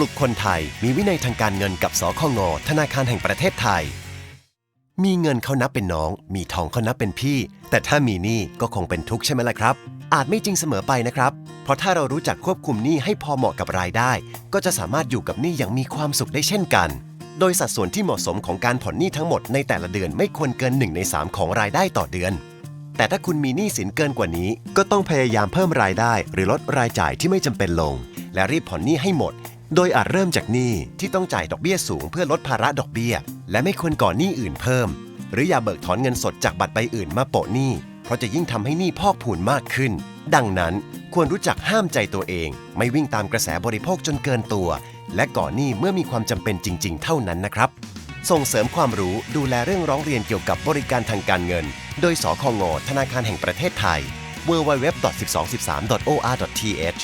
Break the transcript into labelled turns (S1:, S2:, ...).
S1: ลุกคนไทย มีวินัยทางการเงินกับสคงธนาคารแห่งประเทศไทย มีเงินเขานับเป็นน้อง มีทองเขานับเป็นพี่ แต่ถ้ามีหนี้ก็คงเป็นทุกข์ใช่ไหมล่ะครับ อาจไม่จริงเสมอไปนะครับ เพราะถ้าเรารู้จักควบคุมหนี้ให้พอเหมาะกับรายได้ ก็จะสามารถอยู่กับหนี้อย่างมีความสุขได้เช่นกัน โดยสัดส่วนที่เหมาะสมของการผ่อนหนี้ทั้งหมดในแต่ละเดือนไม่ควรเกิน1ใน3 ของรายได้ต่อเดือนแต่ถ้าคุณมีหนี้สินเกินกว่านี้ ก็ต้องพยายามเพิ่มรายได้ หรือลดรายจ่ายที่ไม่จำเป็นลง และรีบผ่อนหนี้ให้หมด โดยอาจเริ่มจากหนี้ที่ต้องจ่ายดอกเบี้ยสูงเพื่อลดภาระดอกเบี้ย และไม่ควรก่อหนี้อื่นเพิ่ม หรืออย่าเบิกถอนเงินสดจากบัตรใบอื่นมาโปะหนี้ เพราะจะยิ่งทำให้หนี้พอกพูนมากขึ้น ดังนั้นควรรู้จักห้ามใจตัวเอง ไม่วิ่งตามกระแสบริโภคจนเกินตัว และก่อหนี้เมื่อมีความจำเป็นจริง ๆ เท่านั้นนะครับ ส่งเสริมความรู้ดูแลเรื่องร้องเรียนเกี่ยวกับบริการทางการเงิน โดยสคงธนาคารแห่งประเทศไทย www.1213.or.th